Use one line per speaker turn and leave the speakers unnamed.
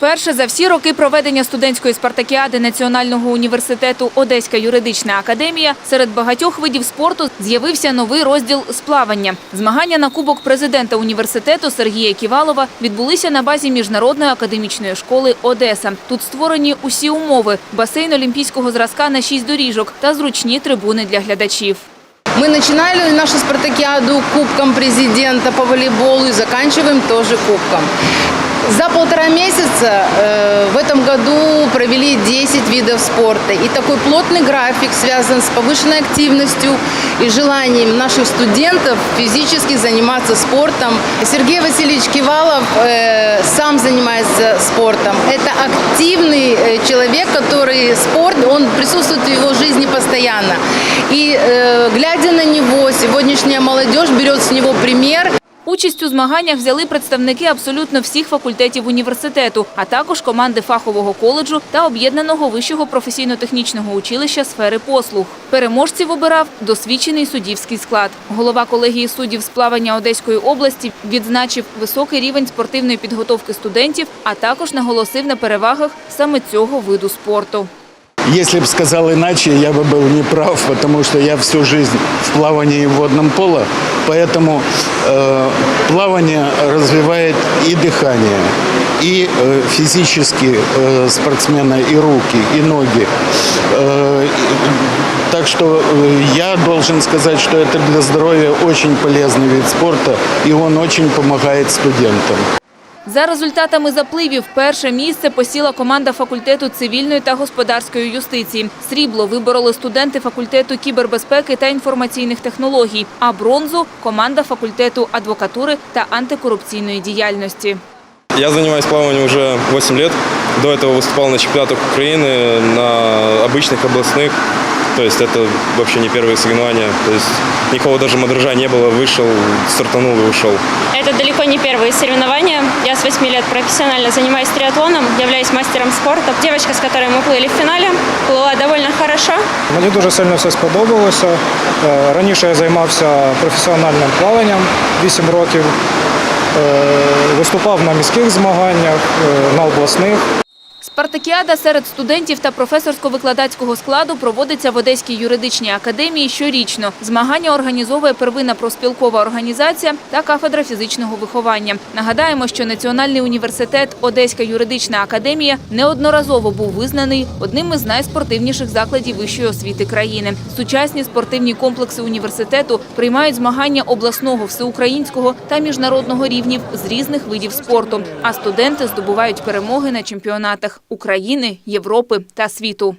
Вперше за всі роки проведення студентської спартакіади Національного університету Одеська юридична академія серед багатьох видів спорту з'явився новий розділ з плавання. Змагання на кубок президента університету Сергія Ківалова відбулися на базі міжнародної академічної школи Одеса. Тут створені усі умови: басейн олімпійського зразка на шість доріжок та зручні трибуни для глядачів.
Мы начинали нашу спартакиаду кубком президента по волейболу и заканчиваем тоже кубком. За полтора месяца э, в этом году провели 10 видов спорта. И такой плотный график связан с повышенной активностью и желанием наших студентов физически заниматься спортом. Сергей Васильевич Кивалов э, сам занимается спортом. Это активный э, человек, который спорт, он присутствует в его жизни постоянно. И э, глядя на него, сегодняшняя молодежь берет с него пример.
Участь у змаганнях взяли представники абсолютно всіх факультетів університету, а також команди фахового коледжу та об'єднаного вищого професійно-технічного училища сфери послуг. Переможців обирав досвідчений суддівський склад. Голова колегії суддів з плавання Одеської області відзначив високий рівень спортивної підготовки студентів, а також наголосив на перевагах саме цього виду спорту.
Если бы сказал иначе, я бы был неправ, потому что я всю жизнь в плавании и в водном поло, поэтому э, плавание развивает и дыхание, и э, физически э, спортсмена, и руки, и ноги. Э, и- так что э, я должен сказать, что это для здоровья очень полезный вид спорта, и он очень помогает студентам.
За результатами запливів перше місце посіла команда факультету цивільної та господарської юстиції. Срібло вибороли студенти факультету кібербезпеки та інформаційних технологій, а бронзу – команда факультету адвокатури та антикорупційної діяльності.
Я занимаюсь плаванием уже 8 лет. До этого выступал на чемпионатах Украины, на обычных областных. То есть это вообще не первые соревнования. То есть никого даже мандража не было. Вышел, стартанул и ушел.
Это далеко не первые соревнования. Я с 8 лет профессионально занимаюсь триатлоном, являюсь мастером спорта. Девочка, с которой мы плыли в финале, плыла довольно хорошо.
Мені дуже сильно все сподобалося. Е, Раніше я займався професіональним плаванням 8 років. Е, Виступав на міських змаганнях, е, на обласних.
Спартакіада серед студентів та професорсько-викладацького складу проводиться в Одеській юридичній академії щорічно. Змагання організовує первинна проспілкова організація та кафедра фізичного виховання. Нагадаємо, що Національний університет Одеська юридична академія неодноразово був визнаний одним із найспортивніших закладів вищої освіти країни. Сучасні спортивні комплекси університету приймають змагання обласного, всеукраїнського та міжнародного рівнів з різних видів спорту. А студенти здобувають перемоги на чемпіонатах України, Європи та світу.